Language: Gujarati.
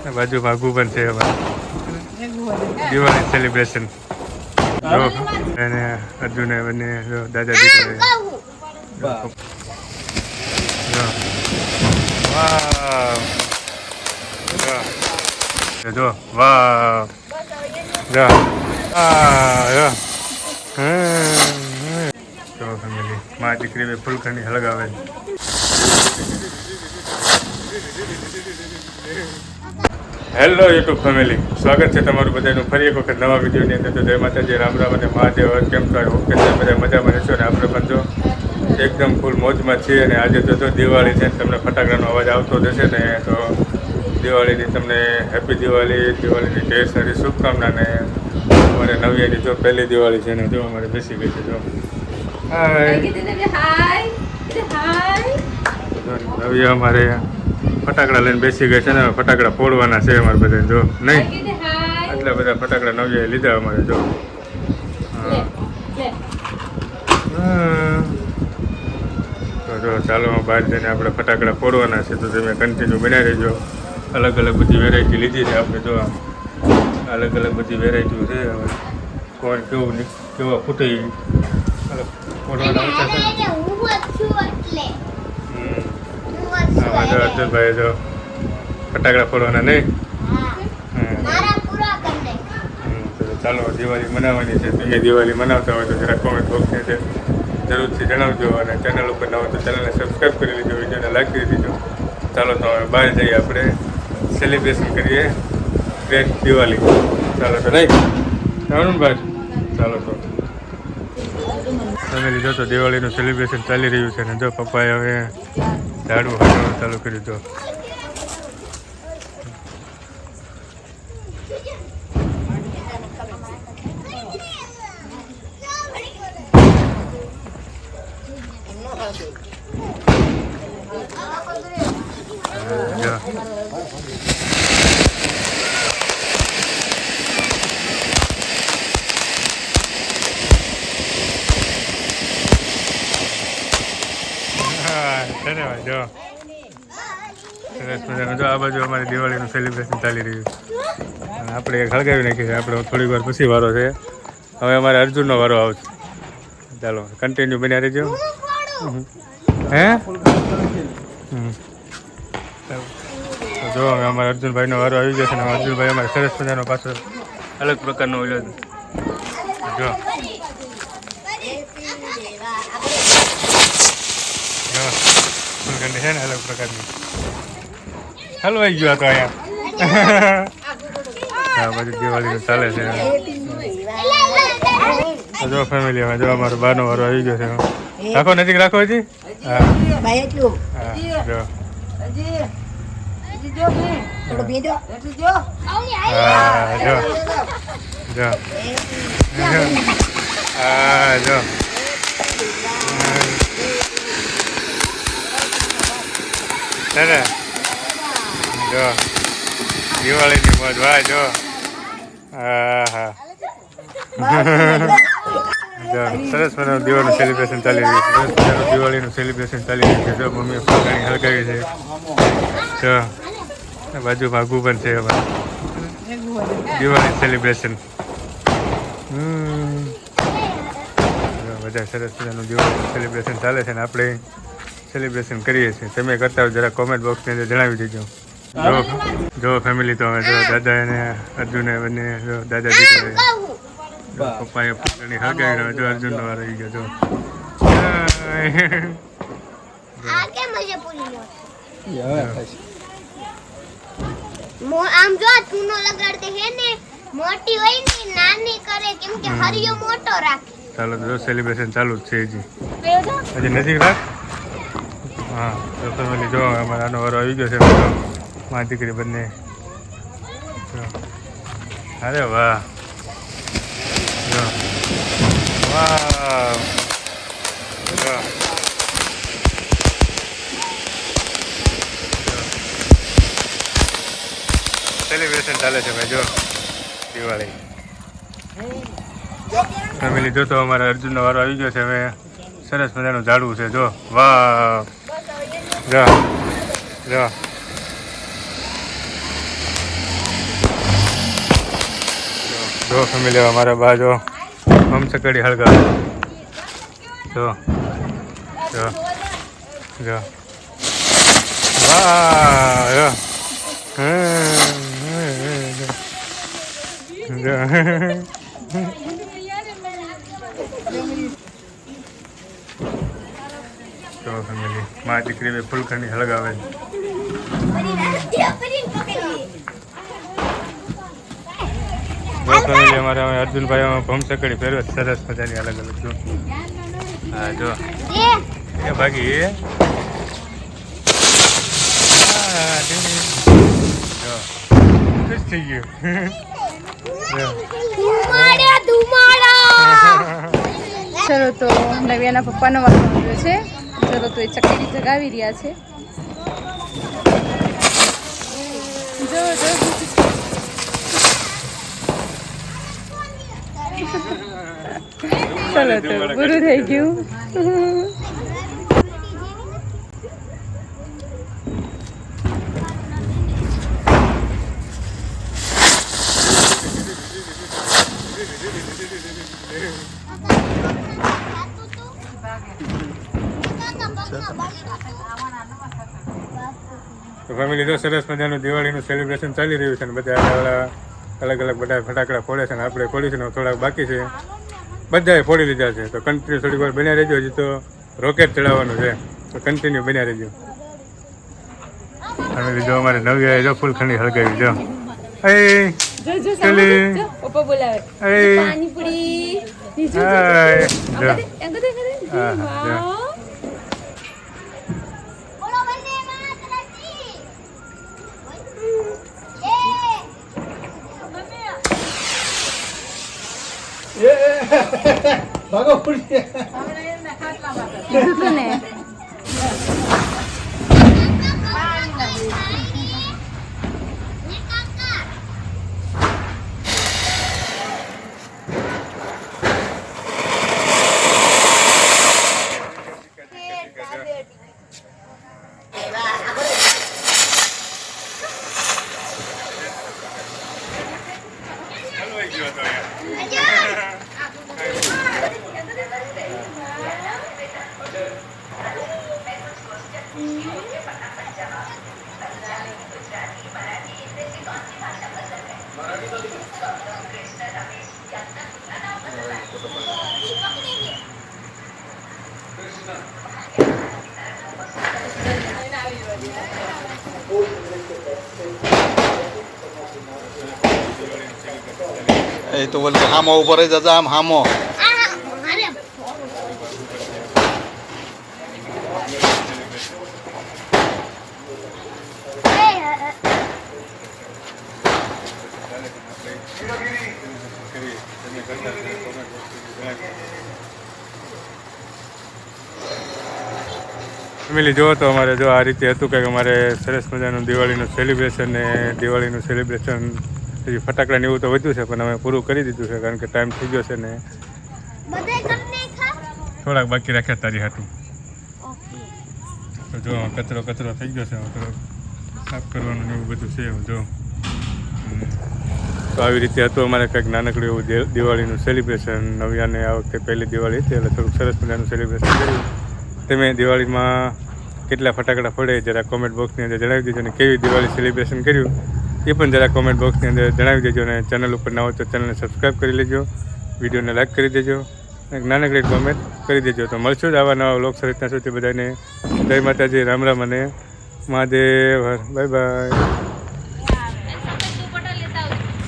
આ બાજુ ભાગવું પણ છે દિવાળી સેલિબ્રેશન અને અર્જુને બંને દાદાજી દાદા દીકરા જો વાવ જો. જો જો. આ જો. જો ફેમિલી મા દીકરી ફૂલખંડી હળગાવે હેલો યુટ્યુબ ફેમિલી સ્વાગત છે તમારું બધાનું. ફરી એક વખત નવા વિડીયોની અંદર તો જય માતાજી, રામ રામ અને મહાદેવ. કેમ છો? ઓકે તમે બધા મજામાં રહેશો અને આપણે પણ જો એકદમ ફૂલ મોજમાં છીએ અને આજે તો જો દિવાળી છે તમને ફટાકડાનો અવાજ આવતો જશે ને, તો દિવાળીની તમને હેપી દિવાળી દિવાળીની ઢેર સારી શુભકામના ને અમારે નવ્યાની જો પહેલી દિવાળી છે ને જો અમારે બેસી ગઈ છે જો. જો અમારે ફટાકડા લઈને બેસી ગઈ છે ને ફટાકડા ફોડવાના છે અમારે બધા જો. નહીં. આટલા બધા ફટાકડા નવિયાએ લીધા અમારે જો. હા. તો જો ચાલો બહાર જઈને આપણે ફટાકડા ફોડવાના છે તો તમે કન્ટિન્યુ બનાવી રહેજો અલગ અલગ બધી વેરાયટી લીધી છે. આપણે જો અલગ અલગ બધી વેરાયટીઓ છે. હવે કોણ કેવું કેવા ફૂટે અર્જુનભાઈ જો ફટાકડા ફોડવાના નહીં? ચાલો દિવાળી મનાવવાની છે. તમે દિવાળી મનાવતા હોય તો જરા કોમેન્ટ બોક્સની છે જરૂરથી જણાવજો અને ચેનલ ઉપર ન હોય તો ચેનલને સબસ્ક્રાઈબ કરી લેજો વિડીયોને લાઈક કરી દેજો. ચાલો તો હવે બહાર જઈએ આપણે. સેલિબ્રેશન કરીએ. ગ્રેટ દિવાળી ચાલો તો નહીં ભાઈ ચાલો તો તમે લીધો તો દિવાળીનું સેલિબ્રેશન ચાલી રહ્યું છે ને જો પપ્પાએ હવે ઝાડુ હટાવવાનું ચાલુ કર્યું તો. જો હા ધન્યવાદ, જો. સરસ જો, આ બાજુ અમારી દિવાળીનું સેલિબ્રેશન ચાલી રહ્યું આપણે એક હળગાવી નાખીએ આપણે થોડીક વાર પછી વારો છે. હવે અમારે અર્જુનનો વારો આવશે. ચાલો કન્ટિન્યુ બન્યા રહેજો. હે? હમ. જો હવે અમારા અર્જુનભાઈનો વારો આવી ગયો છે અને અર્જુનભાઈ અમારે સરસ મજાનો પાછો અલગ પ્રકારનો ઓલ્યો છે. જો. જો. છે ને અલગ પ્રકારની. હલવાઈ ગયો હતો અહીંયા. આ બધું દિવાળીનું ચાલે છે. જો ફેમિલી હવે જો અમારો બારનો વારો આવી ગયો છે. રાખો નજીક રાખો હજી. હા. હા જો. હા જો. જો. હા જો. દાદા જો. દિવાળીની મોજ ભાઈ જો. હા હા. સરસ મજાનું દિવાળીનું સેલિબ્રેશન ચાલી રહ્યું છે. સરસ મજાનું દિવાળીનું સેલિબ્રેશન ચાલી રહ્યું છે. જો મમ્મીએ ફૂલકાણી હલકાવી છે. જો. બાજુ ભાગવું પણ છે હવે. Diwali celebration hmm. બધા સરસ મજાનું દિવાળીનું સેલિબ્રેશન ચાલે છે ને આપણે સેલિબ્રેશન કરીએ છીએ. તમે કરતા હોય જરા કોમેન્ટ બોક્સની અંદર જણાવી દેજો. જો જો ફેમિલી તો હવે જો દાદા અને અર્જુને બંને જો દાદા દીકરા પપ્પાએ પુત્રની હળગાવી જો અર્જુનનો વાર આવી ગયો જો. આમ જો ચૂનો લગાડતે હે ને મોટી હોય ને નાની કરે કેમ કે હરિયો મોટો રાખે. ચાલો જો સેલિબ્રેશન ચાલુ જ છે હજી. હજી નજીક રાખ. હા તો ફેમિલી જો અમારે આનો વારો આવી ગયો છે જો મા દીકરી બંને. અરે વાહ. જો. વાહ. સેલિબ્રેશન ચાલે છે ભાઈ, જો. દિવાળી. ફેમિલી લીધો તો અમારા અર્જુનનો વારો આવી ગયો છે હવે. સરસ મજાનું ઝાડવું છે, જો. વાહ જો. જો. જો ફેમિલી અમારા બા, જો. મમસકડી હળગા જો. જો. જો. જો. હમ, જો જો ફેમિલી મા દીકરી ફૂલખંડી હળગાવે ફેમિલી અમારે હવે અર્જુનભાઈ અમે ભમસકડી છે સરસ મજાની અલગ અલગ જો હા જો એ એ જો ખુશ થઈ ગયું ચલો તો નવ્યાના પપ્પાનો વારો આવ્યો છે. ચલો તો એ ચકડી જગાવી રહ્યા છે. જો જો ચલો તો પૂરું થઈ ગયું. તો ફેમિલી તો સરસ મજાનું દિવાળીનું સેલિબ્રેશન ચાલી રહ્યું છે ને બધા અલગ અલગ બધા ફટાકડા ફોડે છે ને આપણે ફોડીશું થોડાક બાકી છે. બધાએ ફોડી લીધા છે. તો કન્ટિન્યુ થોડીક વાર બન્યા રહેજો હજી તો રોકેટ ચડાવવાનું છે. તો કન્ટિન્યુ બન્યા રહેજો. ફેમિલી જો અમારે નવી જો ફૂલ ખંડી હળગાવી જો. એ જો જો ચલી. જો પપ્પા બોલાવે એ પાણીપુરી બીજું હાય. જો. અંગત અંગત હા, જો. વાહ એ તો બોલે હામો ઉપર હતા આમ હામો. ફેમિલી જો તો અમારે જો આ રીતે હતું કે અમારે સરસ મજાનું દિવાળીનું સેલિબ્રેશન ને દિવાળીનું સેલિબ્રેશન હજી ફટાકડા ને એવું તો વધ્યું છે પણ અમે પૂરું કરી દીધું છે કારણ કે ટાઈમ થઈ ગયો છે ને. થોડાક બાકી રાખ્યા તારી હાટું. જો કચરો કચરો થઈ ગયો છે થોડોક સાફ કરવાનું એવું બધું છે જો. તો આવી રીતે હતું અમારે કંઈક નાનકડું એવું દિવાળીનું સેલિબ્રેશન નવ્યાને આ વખતે પહેલી દિવાળી હતી એટલે થોડુંક સરસ મજાનું સેલિબ્રેશન કર્યું. તમે દિવાળીમાં કેટલા ફટાકડા ફોડે જરા કોમેન્ટ બોક્સની અંદર જણાવી દીધું અને કેવી દિવાળી સેલિબ્રેશન કર્યું. એ પણ જરા કોમેન્ટ બોક્સની અંદર જણાવી દેજો અને ચેનલ ઉપર ના હોય તો ચેનલને સબસ્ક્રાઈબ કરી લેજો. વિડીયોને લાઈક કરી દેજો. એક નાનકડી કોમેન્ટ કરી દેજો. તો મળશું જ આવા નવા લોક સરિતના સુધી બધાને જય માતાજી, રામ રામ અને મહાદેવ. Bye bye